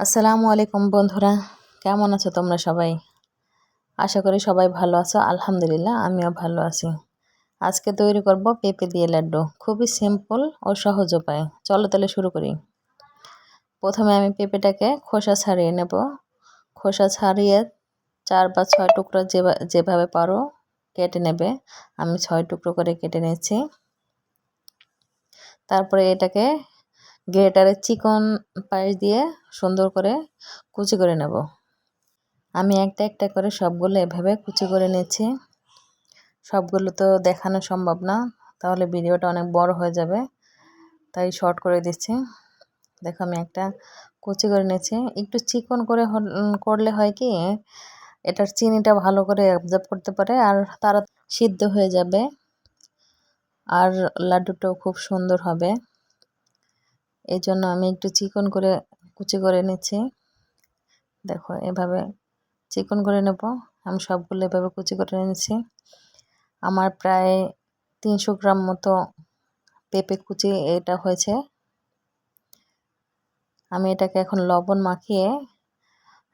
আসসালামু আলাইকুম বন্ধুরা, কেমন আছো তোমরা সবাই? আশা করি সবাই ভালো আছো, আলহামদুলিল্লাহ আমিও ভালো আছি। আজকে তৈরি করব পেঁপে দিয়ে লাড্ডু, খুবই সিম্পল ও সহজ উপায়। চলো তাহলে শুরু করি। প্রথমে আমি পেঁপেটাকে খোসা ছাড়িয়ে নেব। খোসা ছাড়িয়ে চার বা ছয় টুকরো যেভাবে পারো কেটে নেবে। আমি ছয় টুকরো করে কেটে নিয়েছি। তারপরে এটাকে গ্রেটারের চিকন পাশ দিয়ে সুন্দর করে কুচি করে নেব। আমি একটা একটা করে সবগুলো এভাবে কুচি করে নিয়েছি। সবগুলো তো দেখানো সম্ভব না, তাহলে ভিডিওটা অনেক বড় হয়ে যাবে, তাই শর্ট করে দিচ্ছি। দেখো, আমি একটা কুচি করে নিয়েছি। একটু চিকন করে করলে হয় কি, এটার চিনিটা ভালো করে অবজার্ভ করতে পারে আর তারা সিদ্ধ হয়ে যাবে। আর লাড্ডুটাও খুব সুন্দর হবে। এই জন্য আমি একটু চিকন করে কুচি করে নিচ্ছি। দেখো, এভাবে চিকন করে নেব। আমি সবগুলো এভাবে কুচি করে নিচ্ছি। আমার প্রায় তিনশো গ্রাম মতো পেঁপে কুচি এটা হয়েছে। আমি এটাকে এখন লবণ মাখিয়ে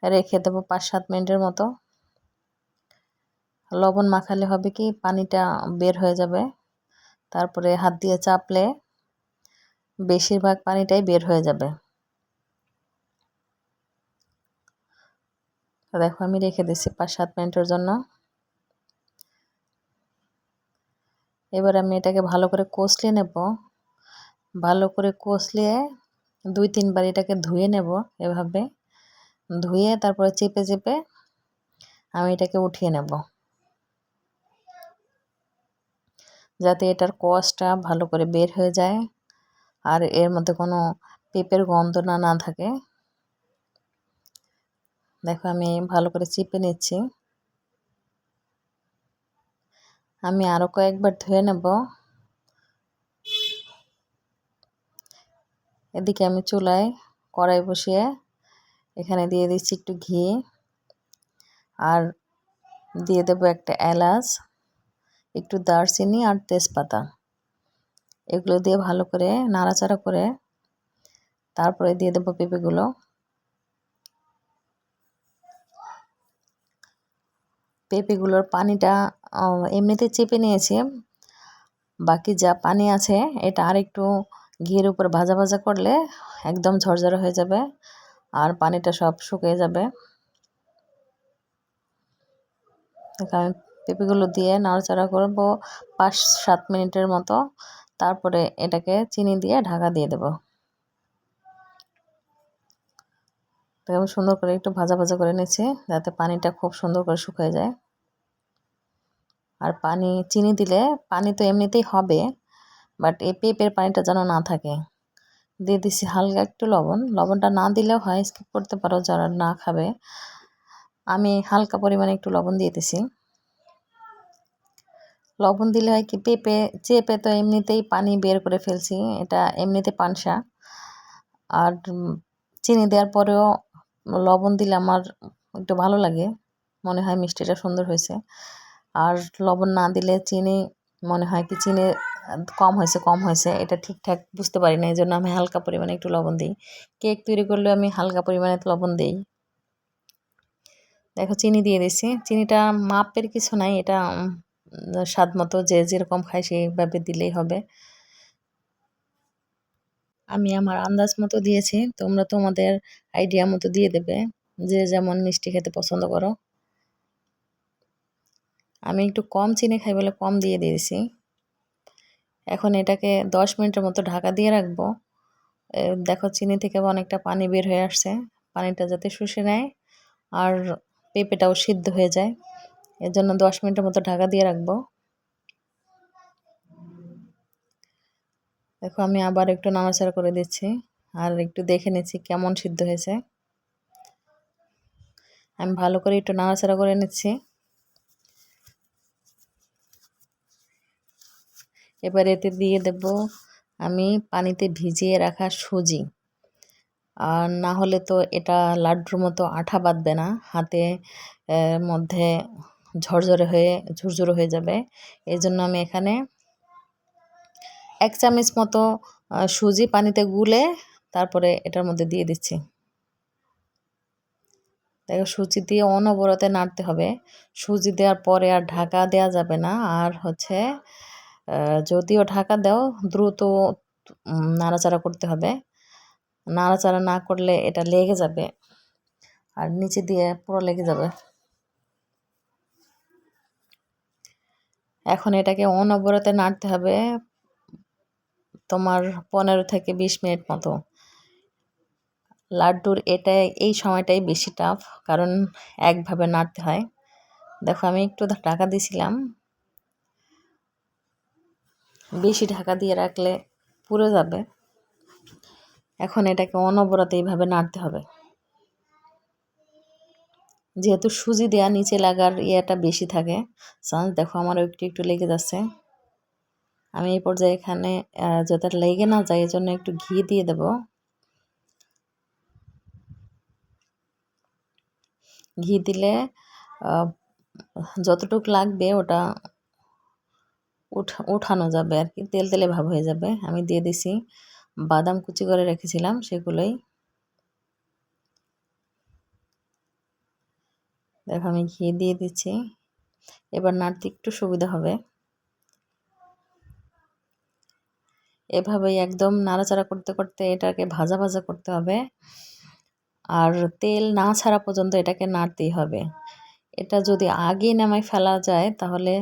রেখে দেবো পাঁচ সাত মিনিটের মতো। লবণ মাখালে হবে কি, পানিটা বের হয়ে যাবে। তারপরে হাত দিয়ে চাপলে বেশিরভাগ পানিটাই বের হয়ে যাবে। দেখো আমি রেখে দিচ্ছি পাঁচ সাত মিনিটের জন্য। এবার আমি এটাকে ভালো করে কষলে নেব। ভালো করে কষলিয়ে দুই তিনবার এটাকে ধুয়ে নেব এভাবে। ধুয়ে তারপরে চেপে চেপে আমি এটাকে উঠিয়ে নেব। যাতে এটার কষটা ভালো করে বের হয়ে যায়। আর এর মধ্যে কোনো পেঁপের গন্ধ না না থাকে। দেখো আমি ভালো করে চিপে নিচ্ছি। আমি আরও কয়েকবার ধুয়ে নেব। এদিকে আমি চুলায় কড়াই বসিয়ে এখানে দিয়ে দিচ্ছি একটু ঘি। আর দিয়ে দেবো একটা এলাচ, একটু দারচিনি আর তেজপাতা। এগুলো দিয়ে ভালো করে নাড়াচাড়া করে তারপরে দিয়ে দেবো পেঁপেগুলো। পেঁপেগুলোর পানিটা এমনিতে চেপে নিয়েছি। বাকি যা পানি আছে, এটা আর একটু ঘিয়ের উপর ভাজা ভাজা করলে একদম ঝরঝরে হয়ে যাবে আর পানিটা সব শুকিয়ে যাবে। আমি পেঁপেগুলো দিয়ে নাড়াচাড়া করব পাঁচ সাত মিনিটের মতো। তারপরে এটাকে চিনি দিয়ে ঢাকা দিয়ে দেব। আমি সুন্দর করে একটু ভাজা ভাজা করে নিচ্ছি, যাতে পানিটা খুব সুন্দর করে শুকিয়ে যায়। আর পানি, চিনি দিলে পানি তো এমনিতেই হবে, বাট এই পেঁপের পানিটা যেন না থাকে। দিয়ে দিচ্ছি হালকা একটু লবণ। লবণটা না দিলেও হয় স্কিপ করতে পারো যারা না খাবে। আমি হালকা পরিমাণে একটু লবণ দিয়ে দিছি। লবণ দিলে হয় কি, পেঁপে, চেপে তো এমনিতেই পানি বের করে ফেলছি, এটা এমনিতে পানসা। আর চিনি দেওয়ার পরেও লবণ দিলে আমার একটু ভালো লাগে, মনে হয় মিষ্টিটা সুন্দর হয়েছে। আর লবণ না দিলে চিনি, মনে হয় কি, চিনি কম হয়েছে কম হয়েছে, এটা ঠিকঠাক বুঝতে পারি না এই জন্য আমি হালকা পরিমাণে একটু লবণ দিই। কেক তৈরি করলে আমি হালকা পরিমাণে লবণ দিই। দেখো, চিনি দিয়ে দিছি চিনিটা মাপের কিছু নাই, এটা স্বাদ মতো যে যেরকম খায় সেইভাবে দিলেই হবে। আমি আমার আন্দাজ মতো দিয়েছি, তোমরা তোমাদের আইডিয়া মতো দিয়ে দেবে, যে যেমন মিষ্টি খেতে পছন্দ করো। আমি একটু কম চিনি খাই বলে কম দিয়ে দিয়েছি। এখন এটাকে দশ মিনিটের মতো ঢাকা দিয়ে রাখব। দেখো চিনি থেকে অনেকটা পানি বের হয়ে আসছে, পানিটা যাতে শুষে নেয়, আর পেঁপেটাও সিদ্ধ হয়ে যায়। এর জন্য দশ মিনিটের মতো ঢাকা দিয়ে রাখব। দেখো, আমি আবার একটু নাড়াচাড়া করে দিচ্ছি আর একটু দেখে নিচ্ছি কেমন সিদ্ধ হয়েছে। আমি ভালো করে একটু নাড়াচাড়া করে নিচ্ছি। এবার এতে দিয়ে দেব আমি পানিতে ভিজিয়ে রাখা সুজি। আর না হলে তো এটা লাড্ডুর মতো আঠা বাঁধবে না, হাতে মধ্যে ঝরঝরে হয়ে, ঝুরঝুরো হয়ে যাবে। এই জন্য আমি এখানে এক চামচ মতো সুজি পানিতে গুলে তারপরে এটার মধ্যে দিয়ে দিচ্ছি। দেখো, সুজি দিয়ে অনবরতে নাড়তে হবে। সুজি দেওয়ার পরে আর ঢাকা দেওয়া যাবে না। আর হচ্ছে যদিও ঢাকা দাও, দ্রুত নাড়াচাড়া করতে হবে। নাড়াচাড়া না করলে এটা লেগে যাবে। আর নিচে দিয়ে পুরো লেগে যাবে। এখন এটাকে অনবরতে নাড়তে হবে তোমার পনেরো থেকে বিশ মিনিট মতো। লাড্ডুর এটা, এই সময়টাই বেশি টাফ কারণ একভাবে নাড়তে হয়। দেখো, আমি একটু ঢাকা দিয়েছিলাম। বেশি ঢাকা দিয়ে রাখলে পুড়ে যাবে। এখন এটাকে অনবরত এইভাবে নাড়তে হবে। যেহেতু সুজি দেওয়া নিচে লাগার ইয়েটা বেশি থাকে। চান্স দেখো, আমারও একটু একটু লেগে যাচ্ছে। আমি এই পর্যায়ে এখানে যাতে লেগে না যায় জন্য একটু ঘি দিয়ে দেব। ঘি দিলে যতটুকু লাগবে ওটা উঠানো যাবে আর কি। তেল তেলে ভাব হয়ে যাবে। আমি দিয়ে দিছি বাদাম কুচি করে রেখেছিলাম, সেগুলোই। দেখো আমি ঘি দিয়ে দিচ্ছি। এবার নাড়তে একটু সুবিধা হবে। এভাবেই একদম নাড়াচাড়া করতে করতে এটাকে ভাজা ভাজা করতে হবে। আর তেল না ছাড়া পর্যন্ত এটাকে নাড়তেই হবে। এটা যদি আগে নামাই ফেলা যায় তাহলে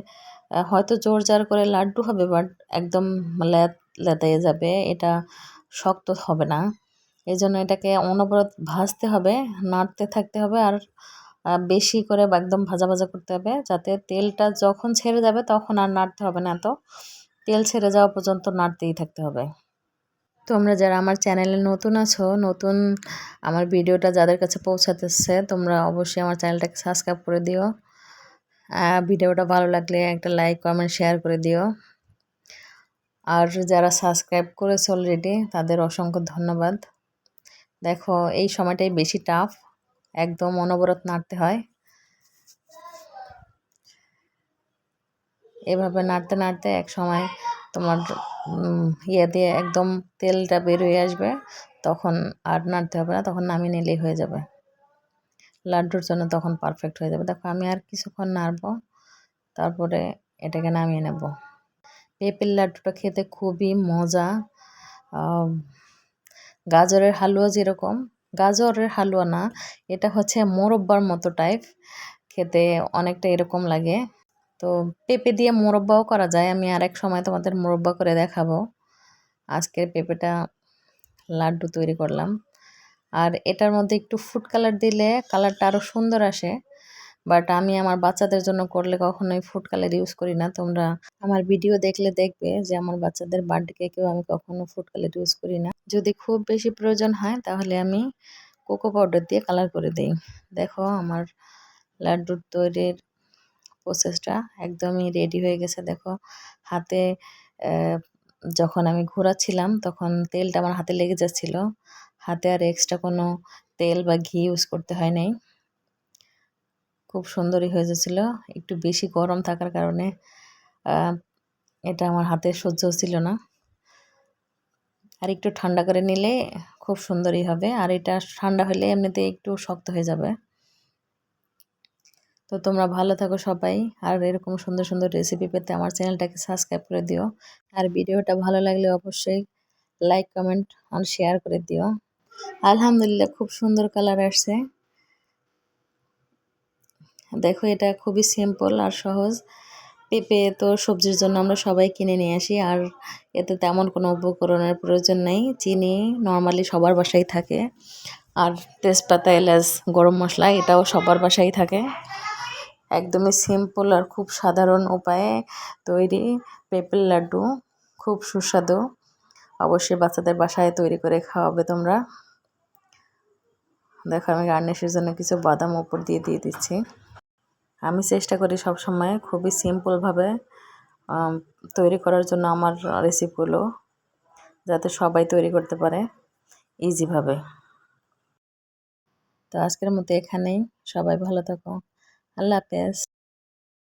হয়তো জোর জার করে লাড্ডু হবে, বাট একদম লেতাইয়ে যাবে। এটা শক্ত হবে না। এই জন্য এটাকে অনবরত ভাজতে হবে, নাড়তে থাকতে হবে। আর বেশি করে একদম ভাজা ভাজা করতে হবে যাতে তেলটা যখন ছেড়ে যাবে তখন আর নাড়তে হবে না এত। তেল ছেড়ে যাওয়া পর্যন্ত নাড়তেই থাকতে হবে। তোমরা যারা আমার চ্যানেলে নতুন আছো, নতুন আমার ভিডিওটা যাদের কাছে পৌঁছাতেছে, তোমরা অবশ্যই আমার চ্যানেলটাকে সাবস্ক্রাইব করে দিও। ভিডিওটা ভালো লাগলে একটা লাইক, কমেন্ট, শেয়ার করে দিও। আর যারা সাবস্ক্রাইব করেছে অলরেডি তাদের অসংখ্য ধন্যবাদ। দেখো, এই সময়টাই বেশি টাফ একদম অনবরত নাড়তে হয়। এভাবে নাড়তে নাড়তে এক সময় তোমার ইয়ে দিয়ে একদম তেলটা বের হয়ে আসবে, তখন আর নাড়তে হবে না, তখন নামিয়ে নিলেই হয়ে যাবে। লাড্ডুর জন্য তখন পারফেক্ট হয়ে যাবে। দেখো আমি আর কিছুক্ষণ নাড়বো, তারপরে এটাকে নামিয়ে নেব। পেঁপের লাড্ডুটা খেতে খুবই মজা। গাজরের হালুয়া যেরকম গাজরের হালুয়া না, এটা হচ্ছে মোরব্বার মতো টাইপ খেতে অনেকটা এরকম লাগে। তো পেঁপে দিয়ে মোরব্বাও করা যায়, আমি আরেক সময় তোমাদের মোরব্বা করে দেখাবো। আজকের পেঁপেটা লাড্ডু তৈরি করলাম। আর এটার মধ্যে একটু ফুড কালার দিলে কালারটা আরও সুন্দর আসে। বাট আমি আমার বাচ্চাদের জন্য করলে কখনোই ফুড কালার ইউজ করি না। তোমরা আমার ভিডিও দেখলে দেখবে যে আমার বাচ্চাদের বার্থডে কেকেও আমি কখনো ফুড কালার ইউজ করি না। যদি খুব বেশি প্রয়োজন হয় তাহলে আমি কোকো পাউডার দিয়ে কালার করে দিই। দেখো আমার লাড্ডুর তৈরির প্রসেসটা একদমই রেডি হয়ে গেছে। দেখো হাতে যখন আমি ঘোরাচ্ছিলাম তখন তেলটা আমার হাতে লেগে যাচ্ছিল। হাতে আর এক্সট্রা কোনো তেল বা ঘি ইউজ করতে হয় নাই। খুব সুন্দরই হয়ে একটু বেশি গরম থাকার কারণে এটা আমার হাতে সহ্য ছিল না। আর একটু ঠান্ডা করে নিলে খুব সুন্দরই হবে। আর এটা ঠান্ডা হলে এমনিতে একটু শক্ত হয়ে যাবে। তো তোমরা ভালো থাকো সবাই। আর এরকম সুন্দর সুন্দর রেসিপি পেতে আমার চ্যানেলটাকে সাবস্ক্রাইব করে দিও। আর ভিডিওটা ভালো লাগলে অবশ্যই লাইক কমেন্ট আর শেয়ার করে দিও। আলহামদুলিল্লাহ, খুব সুন্দর কালার আসছে। দেখো এটা খুবই সিম্পল আর সহজ। পেঁপে তো সবজির জন্য আমরা সবাই কিনে নিয়ে আসি, আর এতে তেমন কোনো উপকরণের প্রয়োজন নেই। চিনি নর্মালি সবার বাসায় থাকে, আর তেজপাতা, এলাচ, গরম মশলা এটাও সবার বাসায় থাকে। একদমই সিম্পল আর খুব সাধারণ উপায়ে তৈরি পেঁপের লাড্ডু, খুব সুস্বাদু। অবশ্যই বাচ্চাদের বাসায় তৈরি করে খাওয়াবে তোমরা। দেখো আমি গার্নিশের জন্য কিছু বাদাম ওপর দিয়ে দিয়ে দিচ্ছি। আমি চেষ্টা করি সব সময় খুবই সিম্পলভাবে তৈরি করার জন্য আমার রেসিপিগুলো যাতে সবাই তৈরি করতে পারে ইজিভাবে তো আজকের মতো এখানেই, সবাই ভালো থাকো, আল্লাহ হাফেজ।